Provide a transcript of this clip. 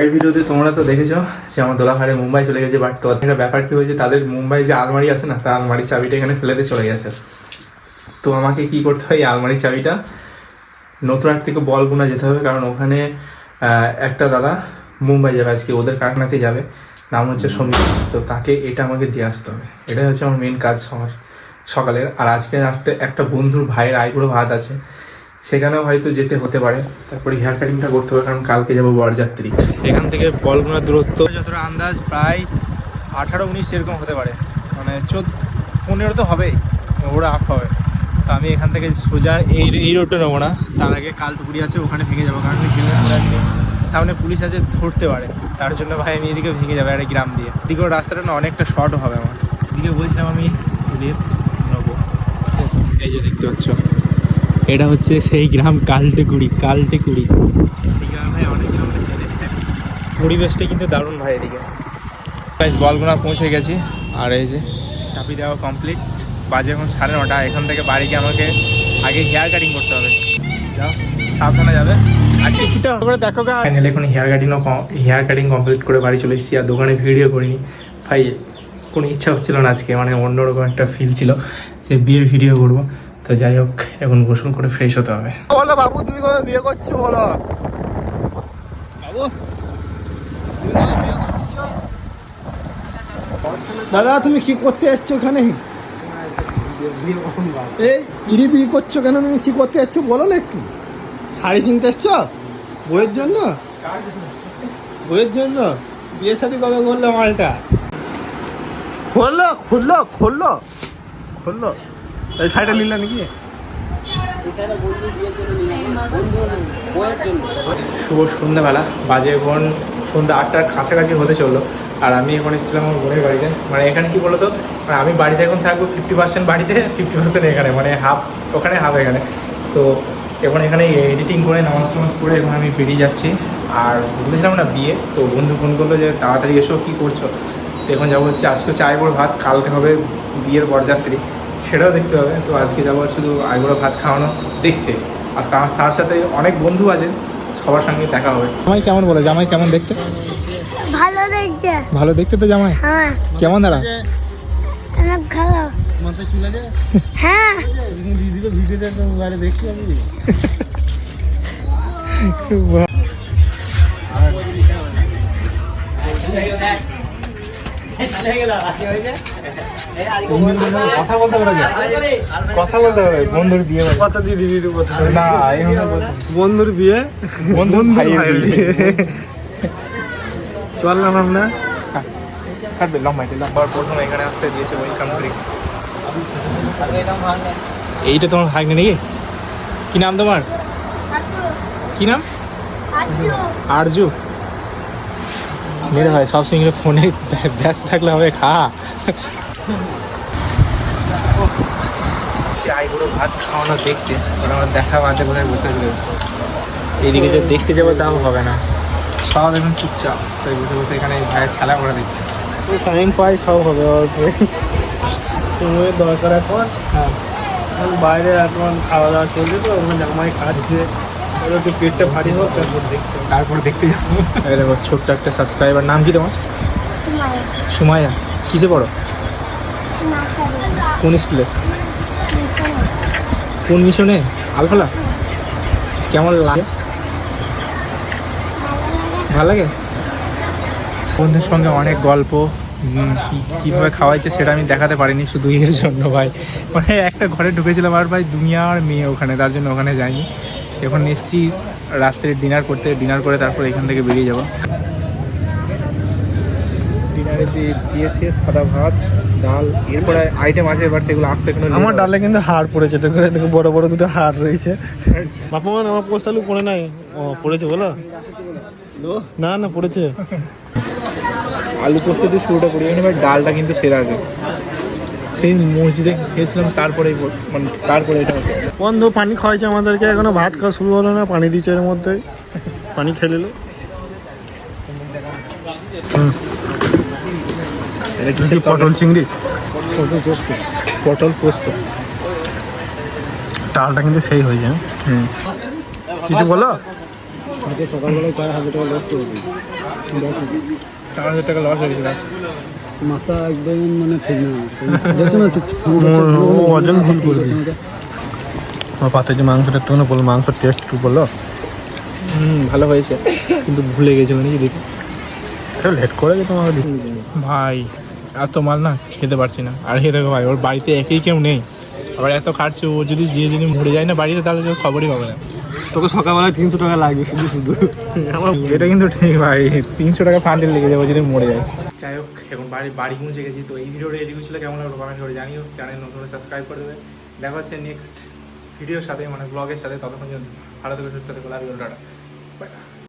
এই ভিডিওতে তোমরা তো দেখেছ যে আমার দোলাঘাটে মুম্বাই চলে গেছে বাট তো একটা ব্যাপার কি হয়েছে? তাদের মুম্বাই যে আলমারি আছে না তার আলমারির চাবিটা এখানে ফেলে দিয়ে চলে গেছে। তো আমাকে কি করতে হয় এই আলমারির চাবিটা নতুন হাট থেকে বলগুনা যেতে হবে কারণ ওখানে একটা দাদা মুম্বাই যাবে আজকে ওদের কারখানাতে যাবে নাম হচ্ছে সমীর। তো তাকে এটা আমাকে দিয়ে আসতে হবে। এটাই হচ্ছে আমার মেন কাজ আমার সকালের। আর আজকে একটা একটা বন্ধুর ভাইয়ের আইবুড়ো ভাত আছে সেখানেও হয়তো যেতে হতে পারে। তারপরে হেয়ার কাটিংটা করতে হবে কারণ কালকে যাব বরযাত্রী। এখান থেকে বলগুনার দূরত্ব। যতটা আন্দাজ প্রায় আঠারো উনিশ এরকম হতে পারে। মানে চোদ্দ পনেরো তো হবেই ওরা আপ হবে। তো আমি এখান থেকে সোজা এই এই রোডটা নেব না। তার আগে কালটুকুরি আছে ওখানে ভেঙে যাব কারণ সামনে পুলিশ আছে ধরতে পারে। তার জন্য ভাই আমি এদিকে ভেঙে যাব একটা গ্রাম দিয়ে। এদিকেও রাস্তাটা না অনেকটা শর্ট হবে আমার। এদিকে বলছিলাম আমি লেফট নেব। এই যে দেখতে পাচ্ছ। এটা হচ্ছে সেই গ্রাম কালটেকুড়ি কালটেকুড়ি। এই গ্রামে অনেক গ্রাম আছে পরিবেশটা কিন্তু দারুণ ভাই এদিকে। বলগুনা পৌঁছে গেছি। আর এই যে চাপি দেওয়া কমপ্লিট বাজে এখন সাড়ে নটা এখান থেকে বাড়ি গিয়ে আমাকে আগে হেয়ার কাটিং করতে হবে। যাও সাবধানে যাবে। আর টিকিটটা করে দেখো ফাইনালি এখন হেয়ার কাটিংও হেয়ার কাটিং কমপ্লিট করে বাড়ি চলে এসেছি আর দোকানে ভিডিও করিনি। ভাই কোনো ইচ্ছা হচ্ছিল না আজকে মানে অন্যরকম একটা ফিল ছিল। যে বিয়ের ভিডিও করব। তো যাই হোক এখন গোসল করে ফ্রেশ হতে হবে। বলো বাবু তুমি কবে বিয়ে করছ বলো? বাবু দাদা তুমি কি করতে এসছো ওখানে এই ইরি বিড়ি করছ কেন? তুমি কি করতে এসছো? বলো না একটু। শাড়ি কিনতে এসছো? বইয়ের জন্য? বইয়ের জন্য? বিয়ের সাথে কবে করল মালটা? খুললো খুললো খুললো খুললো এই শাড়িটা নিলে নাকি? শুভ সন্ধ্যাবেলা, বাজে এখন সন্ধ্যা আটটার কাছাকাছি হতে চলল। আর আমি এখন এসেছিলাম আমার বোনের বাড়িতে। মানে এখানে কি বলতো? মানে আমি বাড়িতে এখন থাকব ফিফটি পার্সেন্ট বাড়িতে ফিফটি পার্সেন্ট এখানে মানে হাফ ওখানে হাফ এখানে। তো এখন এখানে এডিটিং করে নামাজ টামাজ করে এখন আমি বেরিয়ে যাচ্ছি। আর বলেছিলাম না বিয়ে, তো বন্ধু ফোন করল যে, তাড়াতাড়ি এসো, কী করছ? তো এখন যাব হচ্ছে, আজকে হচ্ছে আইবুড়ো ভাত, কালকে হবে বিয়ের বরযাত্রী। সেটাও দেখতে হবে। তো আজকে যাব শুধু আইবুড়ো ভাত খাওয়ানো দেখতে। আর তার তার সাথে অনেক বন্ধু আছে সবার সঙ্গে দেখা হবে। জামাই কেমন বলে? জামাই কেমন দেখতে? ভালো দেখছে ভালো দেখতে তো জামাই? হ্যাঁ। কেমন দাঁড়া হ্যাঁ। কথা বলতে পারা কথা বলতে হবে বন্ধুর বিয়ে কথা দিয়ে দিবি তুই কথা না বন্ধুর বিয়ে? বন্ধুর ভাইয়ের ভাইয়ের বিয়ে। চললাম আমরা কাটবে লম্বা এটা লম্বা। প্রথম এখানে আসতে দিয়েছে ওয়েলকাম ড্রিঙ্কস এইটা তোমার ভাগ্নে নাকি? কি নাম তোমার? কি নাম? আরজু। মেরে ভাই সব সঙ্গে ফোনে ব্যস্ত থাকলে হবে খা। সে আইবুড়ো ভাত খাওয়ানো দেখতে ওরা আমার দেখা মাঝে কোথায় বসে ছিল এইদিকে যে দেখতে যাব তাও হবে না। সব এখন চুপচাপ তাই বসে বসে এখানে ভাইয়ের খেলা করে দিচ্ছে টাইম পাই সব হবে সময়ের দরকার এখন হ্যাঁ। বাইরে এখন খাওয়া দাওয়া চলছে তো ওখানে জামাই খাচ্ছে। একটু পেটটা ভারী হোক তারপর দেখছি। তারপর দেখতে যাব। দেখো ছোট্ট একটা সাবস্ক্রাইবার নাম কি তোমার? সময় কিসে পড়ো? কোন স্কুলে? কোন মিশনে? আলফালা? কেমন লাগে? ভালো লাগে? বন্ধুর সঙ্গে অনেক গল্প কীভাবে খাওয়াইছে সেটা আমি দেখাতে পারিনি শুধু এর জন্য ভাই। মানে একটা ঘরে ঢুকেছিলাম আর ভাই দুনিয়ার মেয়ে ওখানে, তার জন্য ওখানে যাইনি। এখন এসছি রাত্রে ডিনার করতে ডিনার করে তারপর এখান থেকে বেরিয়ে যাব। ডিনারে দিয়েছে সাদা ভাত ডাল এরপরে আইটেম আছে এবার সেগুলো আসতে কোনো আমার ডালে কিন্তু হাড় পড়েছে তো করে দেখো বড় বড় দুটো হাড় রয়েছে। বাপু মান আমার পোস্ট আলু পড়ে নাই। ও পড়েছে বলো? না না পড়েছে। আলু পোস্ত দিয়ে শুরুটা করি এবার ডালটা কিন্তু সেরা আছে। সেই মসজিদে খেয়েছিলাম তারপরে মানে তারপরে এটা বন্ধু পানি খাওয়াইছে আমাদেরকে এখনও ভাত খাওয়া শুরু হলো না পানি দিচ্ছে এর মধ্যে পানি খেয়ে নিল। এটা কি পটল চিংড়ি? পটল পোস্ত। ডালটা কিন্তু সেই হয়ে যায়। হুম। কিছু বলো? সকালবেলায় চার হাজার টাকা লস করে চার হাজার টাকা লস মাথা একদম মানে ঠিক না। দেখো না ওজন ভুল করে আমার পাতে যে মাংসটা একটু বলল মাংস টেস্ট একটু বলল হুম ভালো হয়েছে। কিন্তু ভুলে দেখি। লেট করে গেছে আমাকে দিতে ভাই। এত মাল না খেতে পারছি না। আর খেতে ভাই ওর বাড়িতে একই কেউ নেই। আবার এত খাটছে ও যদি যে যদি মরে যায় না বাড়িতে তাহলে কেউ খবরই পাবে না। তোকে সকালবেলায় তিনশো টাকা লাগবে শুধু শুধু। এটা কিন্তু ঠিক ভাই তিনশো টাকা ফান্ডেল লেগে যাবে যদি মরে যায়। যাই হোক এখন বাড়ি বাড়ি পৌঁছে গেছি তো এই ভিডিওটা এদিকে ছিল কেমন লাগল কমেন্ট করে জানিও। চ্যানেল নতুন সাবস্ক্রাইব করে দেবে। দেখা হচ্ছে নেক্সট ভিডিওর সাথে মানে ব্লগের সাথে ততক্ষণ জন্য ভালো থেকে সুস্থ থেকে লাভ টাটা.